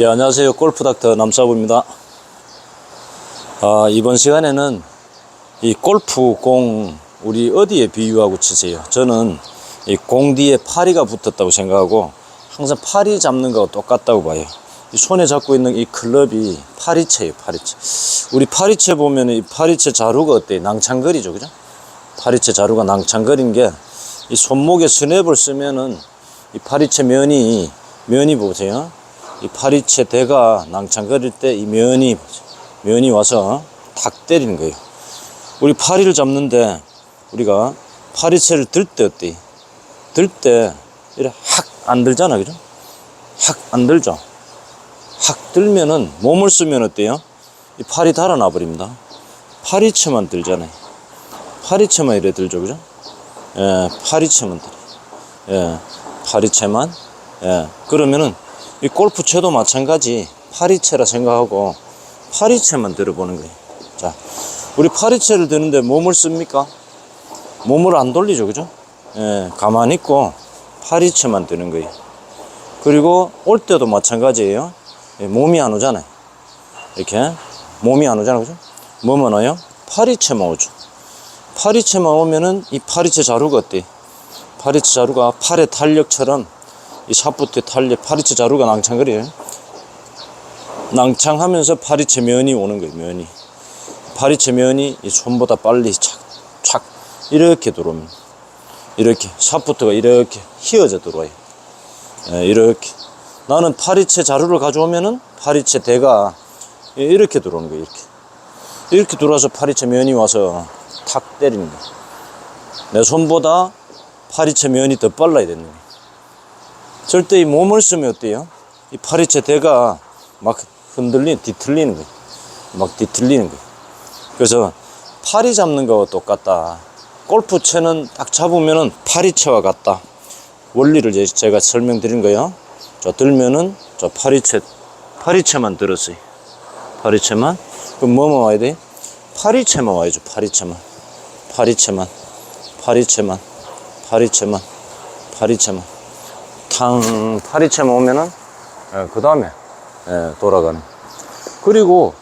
예, 안녕하세요. 골프닥터 남사부입니다. 아, 이번 시간에는 이 골프공 우리 어디에 비유하고 치세요? 저는 이 공 뒤에 파리가 붙었다고 생각하고 항상 파리 잡는 거하고 똑같다고 봐요. 이 손에 잡고 있는 이 클럽이 파리채예요, 파리채. 우리 파리채 보면 이 파리채 자루가 어때요? 낭창거리죠, 그죠? 파리채 자루가 낭창거린 게 이 손목에 스냅을 쓰면은 이 파리채 면이 면이 보세요. 이 파리채 대가 낭창거릴 때 이 면이 면이 와서 탁 때리는 거예요. 우리 파리를 잡는데 우리가 파리채를 들 때 어때? 들 때 이래 확안 들잖아, 그죠? 확 안 들죠. 확 들면은 몸을 쓰면 어때요? 이 팔이 달아나 버립니다. 파리채만 들잖아요. 파리채만 이래 들죠, 그죠? 예, 파리채만 들어. 예, 파리채만. 예, 그러면은 이 골프채도 마찬가지 파리채라 생각하고 파리채만 들어보는 거예요. 자, 우리 파리채를 드는데 몸을 씁니까? 몸을 안 돌리죠, 그죠? 예, 가만히 있고 파리채만 드는 거예요. 그리고 올 때도 마찬가지예요. 예, 몸이 안 오잖아요. 이렇게 몸이 안 오잖아요, 그죠? 뭐만 와요? 파리채만 오죠. 파리채만 오면은 이 파리채 자루가 어때? 파리채 자루가 팔의 탄력처럼 이 샤프트의 탄력, 파리채 자루가 낭창거려요. 낭창하면서 파리채 면이 오는 거예요, 면이. 파리채 면이 이 손보다 빨리 착, 착, 이렇게 들어오면. 이렇게, 샤프트가 이렇게 휘어져 들어와요. 예, 이렇게. 나는 파리채 자루를 가져오면은 파리채 대가 이렇게 들어오는 거예요, 이렇게. 이렇게 들어와서 파리채 면이 와서 탁 때리는 거예요. 내 손보다 파리채 면이 더 빨라야 되는 거예요. 절대 이 몸을 쓰면 어때요? 이 파리채 대가 막 흔들리는, 뒤틀리는 거예요. 막 뒤틀리는 거예요. 그래서 파리 잡는 거와 똑같다. 골프채는 딱 잡으면은 파리채와 같다. 원리를 제- 제가 설명드린 거예요. 자, 들면은 저 파리채, 파리채만 들었어요. 파리채만. 그럼 뭐만 와야 돼? 파리채만 와야죠. 파리채만. 파리채만. 파리채만. 파리채만. 파리채만. 탕 파리채만 오면은 그 다음에 돌아가는. 그리고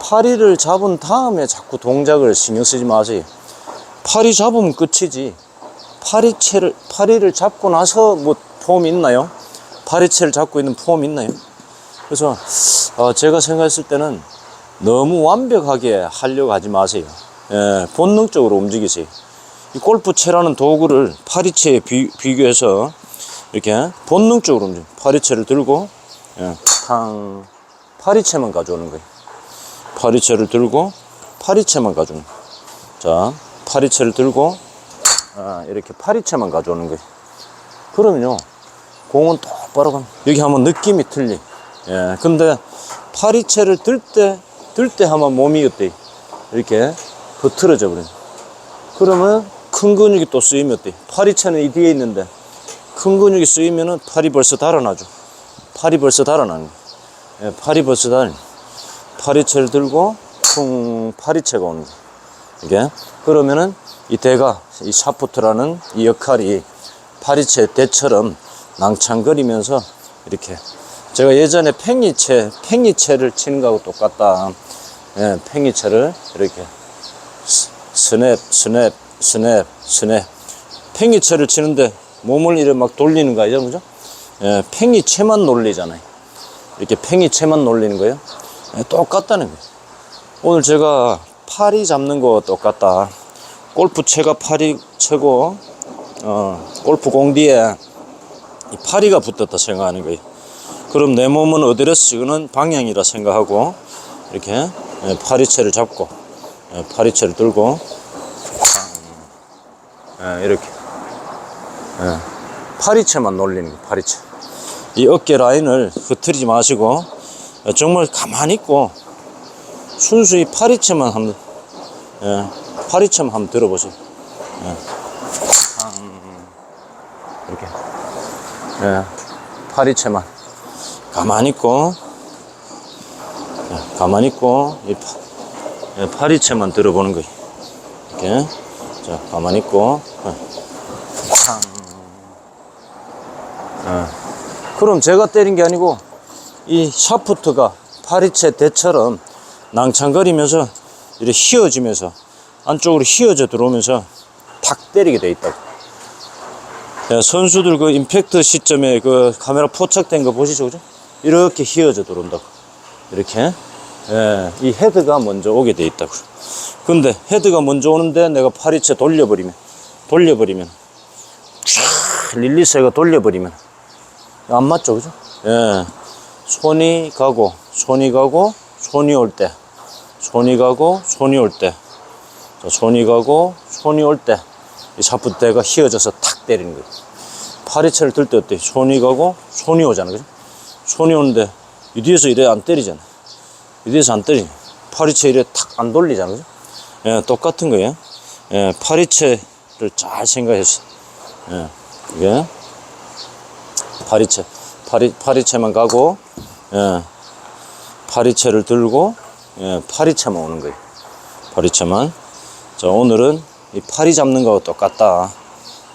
파리를 잡은 다음에 자꾸 동작을 신경 쓰지 마세요 파리 잡으면 끝이지. 파리채를 파리를 잡고 나서 뭐 폼이 있나요? 파리채를 잡고 있는 폼이 있나요? 그래서 어, 제가 생각했을 때는 너무 완벽하게 하려고 하지 마세요. 예, 본능적으로 움직이세요. 이 골프채라는 도구를 파리채에 비, 비교해서 이렇게 본능적으로 움직여. 파리채를 들고, 예, 탕, 파리채만 가져오는 거예요. 파리채를 들고, 파리채만 가져오는. 자, 파리채를 들고, 아, 이렇게 파리채만 가져오는 거예요. 그러면요, 공은 똑바로 가면, 여기 하면 느낌이 틀리. 예, 근데 파리채를 들 때, 들 때 하면 몸이 어때? 이렇게 흐트러져 버려요. 그러면 큰 근육이 또 쓰이면 어때? 파리채는 이 뒤에 있는데, 큰 근육이 쓰이면은 팔이 벌써 달아나죠. 팔이 벌써 달아나는. 예, 팔이 벌써 달. 파리채를 들고 쿵 파리채가 오는 거예요. 이게 그러면은 이 대가 이 샤프트라는 이 역할이 파리채 대처럼 낭창거리면서 이렇게 제가 예전에 팽이채 팽이채를 치는 거하고 똑같다. 예, 팽이채를 이렇게 스- 스냅 스냅 스냅 스냅 팽이채를 치는데 몸을 이렇게 막 돌리는 거 아니죠, 그죠? 예, 팽이채만 놀리잖아요. 이렇게 팽이채만 놀리는 거예요. 예, 똑같다는 거예요. 오늘 제가 파리 잡는 거 똑같다. 골프채가 파리채고, 어, 골프 공 뒤에 이 파리가 붙었다 생각하는 거예요. 그럼 내 몸은 어디로 쓰는 방향이라 생각하고, 이렇게 예, 파리채를 잡고, 예, 파리채를 들고, 예, 이렇게. 예, 파리채만 놀리는 거예요, 파리채. 이 어깨 라인을 흐트리지 마시고, 예, 정말 가만히 있고, 순수히 파리채만 한번, 예, 파리채만 한번 들어보세요. 예. 이렇게. 예, 파리채만. 가만히 있고, 예, 가만히 있고, 이 파, 예, 파리채만 들어보는 거예요. 이렇게. 자, 가만히 있고, 예. 탕. 예. 그럼 제가 때린 게 아니고 이 샤프트가 파리채 대처럼 낭창거리면서 이렇게 휘어지면서 안쪽으로 휘어져 들어오면서 탁 때리게 돼 있다고. 예, 선수들 그 임팩트 시점에 그 카메라 포착된 거 보시죠, 그죠? 이렇게 휘어져 들어온다고. 이렇게. 예, 이 헤드가 먼저 오게 돼 있다고. 근데 헤드가 먼저 오는데 내가 파리채 돌려버리면, 돌려버리면, 쫙 릴리스가 돌려버리면, 안 맞죠, 그죠? 예. 손이 가고, 손이 가고, 손이 올 때, 손이 가고, 손이 올 때, 자, 손이 가고, 손이 올 때, 이 샤프트가 휘어져서 탁 때리는 거예요. 파리채를 들 때 어때? 손이 가고, 손이 오잖아, 그죠? 손이 오는데, 이 뒤에서 이래 안 때리잖아. 이 뒤에서 안 때리. 파리채 이래 탁 안 돌리잖아, 그죠? 예, 똑같은 거예요. 예, 파리채를 잘 생각해서, 예, 이게, 파리채. 파리, 파리채만 가고, 예, 파리채를 들고, 예, 파리채만 오는 거예요. 파리채만. 자, 오늘은 이 파리 잡는 거하고 똑같다.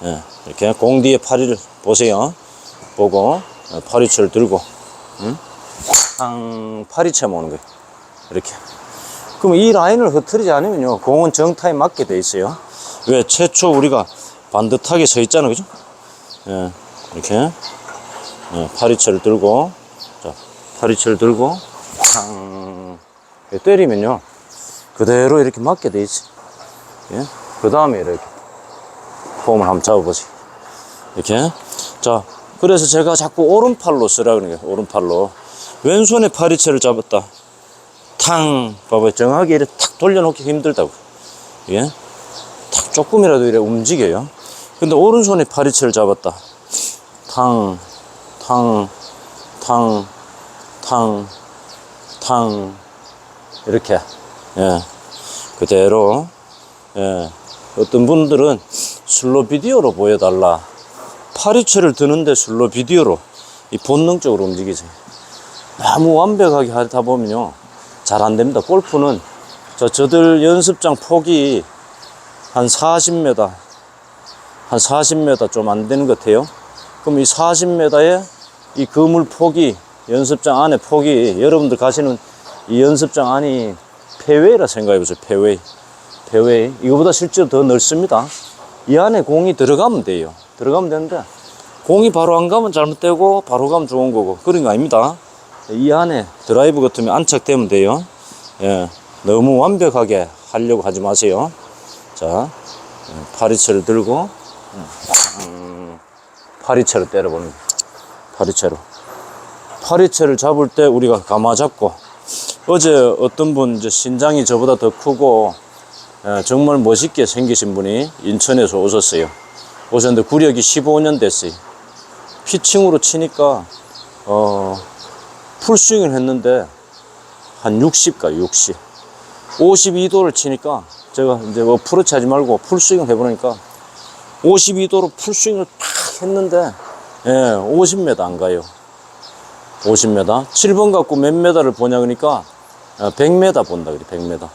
예, 이렇게 공 뒤에 파리를 보세요. 보고, 예, 파리채를 들고, 응? 탕, 파리채만 오는 거예요. 이렇게. 그럼 이 라인을 흐트리지 않으면요, 공은 정타에 맞게 돼 있어요. 왜? 최초 우리가 반듯하게 서 있잖아, 그죠? 예, 이렇게. 예, 파리채를 들고, 자, 파리채를 들고, 탕. 이렇게 때리면요, 그대로 이렇게 맞게 돼 있어. 예? 그 다음에 이렇게 폼을 한번 잡아보세요. 이렇게. 자, 그래서 제가 자꾸 오른팔로 쓰라 그러는 거예요. 오른팔로. 왼손에 파리채를 잡았다. 탕. 봐봐요. 정확하게 이렇게 탁 돌려놓기 힘들다고. 예? 탁 조금이라도 이렇게 움직여요. 근데 오른손에 파리채를 잡았다. 탕, 탕, 탕, 탕, 탕. 이렇게. 예. 그대로. 예. 어떤 분들은 슬로 비디오로 보여달라. 파리채를 드는데 슬로 비디오로 이 본능적으로 움직이세요. 너무 완벽하게 하다 보면요. 잘 안 됩니다. 골프는 저, 저들 연습장 폭이 한 40m, 한 40m 좀 안 되는 것 같아요. 그럼 이 40m에 이 그물 폭이 연습장 안에 폭이 여러분들 가시는 이 연습장 안이 페웨이라 생각해 보세요. 페웨이. 페웨이. 이거보다 실제로 더 넓습니다. 이 안에 공이 들어가면 돼요. 들어가면 되는데 공이 바로 안 가면 잘못되고 바로 가면 좋은 거고 그런 거 아닙니다. 이 안에 드라이브 같으면 안착되면 돼요. 예. 너무 완벽하게 하려고 하지 마세요. 자, 예, 파리채를 들고 음, 파리채로 때려보는. 파리채로. 파리채를 잡을 때 우리가 감아 잡고 어제 어떤 분 이제 신장이 저보다 더 크고 예, 정말 멋있게 생기신 분이 인천에서 오셨어요. 오셨는데 구력이 15년 됐어요. 피칭으로 치니까 어, 풀스윙을 했는데 한 60가 60. 52도를 치니까 제가 이제 뭐 프로치 하지 말고 풀스윙을 해보니까 52도로 풀스윙을 탁 했는데 예, 50m 안 가요. 50m. 7번 갖고 몇 메다를 보냐 그러니까 100m 본다 그래 100m.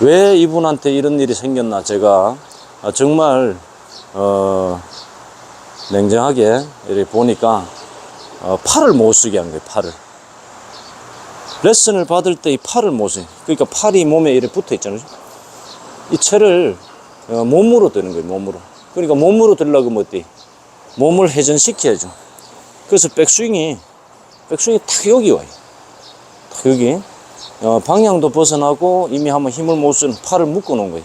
왜 이분한테 이런 일이 생겼나 제가 아, 정말 어, 냉정하게 이렇게 보니까 어, 팔을 못 쓰게 한 거예요 팔을 레슨을 받을 때 이 팔을 못 쓰게 그러니까 팔이 몸에 이렇게 붙어 있잖아요 이 채를 어, 몸으로 드는 거예요 몸으로 그러니까 몸으로 들려고 하면 어때 몸을 회전시켜야죠 그래서 백스윙이 백스윙이 탁 여기 와요 탁 여기 어, 방향도 벗어나고 이미 한번 힘을 못 쓰는 팔을 묶어 놓은 거예요.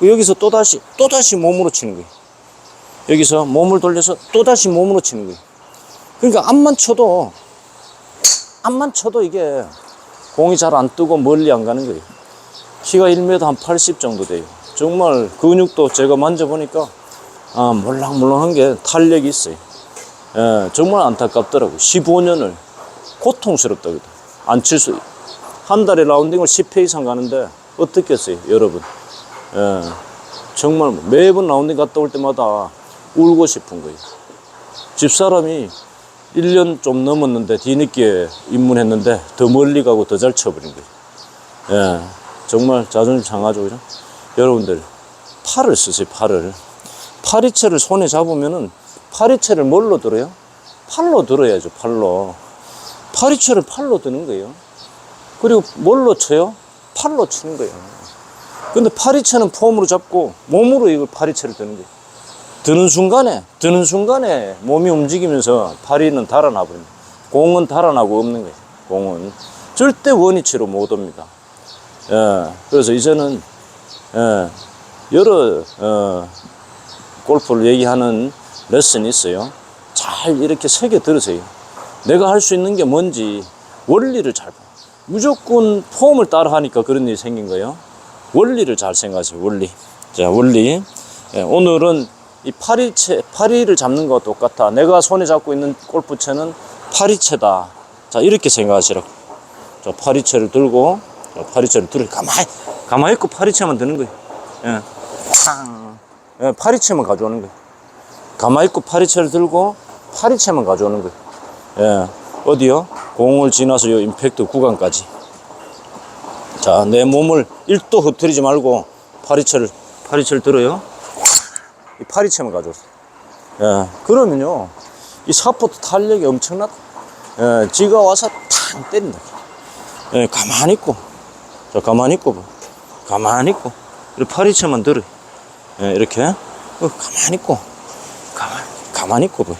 그 여기서 또다시, 또다시 몸으로 치는 거예요. 여기서 몸을 돌려서 또다시 몸으로 치는 거예요. 그러니까 앞만 쳐도, 앞만 쳐도 이게 공이 잘 안 뜨고 멀리 안 가는 거예요. 키가 1m 한 80 정도 돼요. 정말 근육도 제가 만져보니까, 아, 몰랑몰랑한 게 탄력이 있어요. 예, 정말 안타깝더라고요. 15년을 고통스럽다고요. 안칠 수, 한 달에 라운딩을 10회 이상 가는데 어떻겠어요, 여러분? 예, 정말 매번 라운딩 갔다 올 때마다 울고 싶은 거예요. 집사람이 1년 좀 넘었는데 뒤늦게 입문했는데 더 멀리 가고 더 잘 쳐버린 거예요. 예, 정말 자존심 상하죠, 그죠? 여러분들, 팔을 쓰세요, 팔을. 파리채를 손에 잡으면은 파리채를 뭘로 들어요? 팔로 들어야죠, 팔로. 파리채를 팔로 드는 거예요. 그리고 뭘로 쳐요? 팔로 치는 거예요. 근데 파리채는 폼으로 잡고 몸으로 이걸 파리채를 드는 거예요. 드는 순간에, 드는 순간에 몸이 움직이면서 파리는 달아나 버립니다. 공은 달아나고 없는 거예요. 공은. 절대 원위치로 못 옵니다. 예, 그래서 이제는, 예, 여러, 어, 골프를 얘기하는 레슨이 있어요. 잘 이렇게 새겨 들으세요. 내가 할 수 있는 게 뭔지 원리를 잘 봐. 무조건 폼을 따라 하니까 그런 일이 생긴 거예요. 원리를 잘 생각하세요. 원리. 자, 원리. 예, 오늘은 이 파리채, 파리를 잡는 거와 똑같아. 내가 손에 잡고 있는 골프채는 파리채다. 자, 이렇게 생각하시라고. 자, 파리채를 들고, 자, 파리채를 들어. 가만히, 가만히 있고 파리채만 드는 거예요. 예. 탕. 예, 파리채만 가져오는 거예요. 가만히 있고 파리채를 들고 파리채만 가져오는 거예요. 예. 어디요? 공을 지나서 요 임팩트 구간까지. 자, 내 몸을 1도 흐트리지 말고 파리채를, 파리채를 들어요. 이 파리채만 가져왔어. 예. 그러면요. 이 사포트 탄력이 엄청나다. 예. 지가 와서 탕 때린다. 예. 가만히 있고. 자, 가만히 있고. 봐. 가만히 있고. 이렇게 파리채만 들어. 예. 이렇게. 어, 가만히 있고. 가만, 가만히 있고, 봐.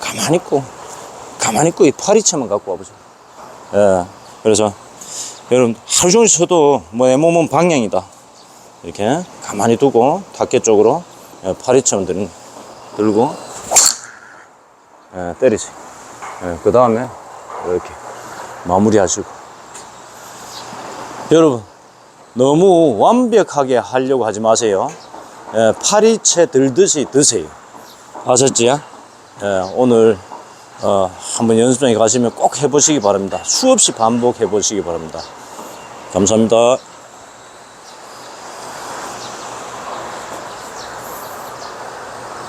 가만히 있고, 가만히 있고, 이 파리채만 갖고 와보죠. 예. 그래서, 여러분, 하루 종일 쳐도, 뭐, 내 몸은 방향이다. 이렇게, 가만히 두고, 닭개 쪽으로, 예, 파리채만 들, 들고, 예, 때리세요. 예, 그 다음에, 이렇게, 마무리 하시고. 여러분, 너무 완벽하게 하려고 하지 마세요. 예, 파리채 들듯이 드세요. 아셨지? 예, 오늘 어, 한번 연습장에 가시면 꼭 해보시기 바랍니다. 수없이 반복해 보시기 바랍니다. 감사합니다.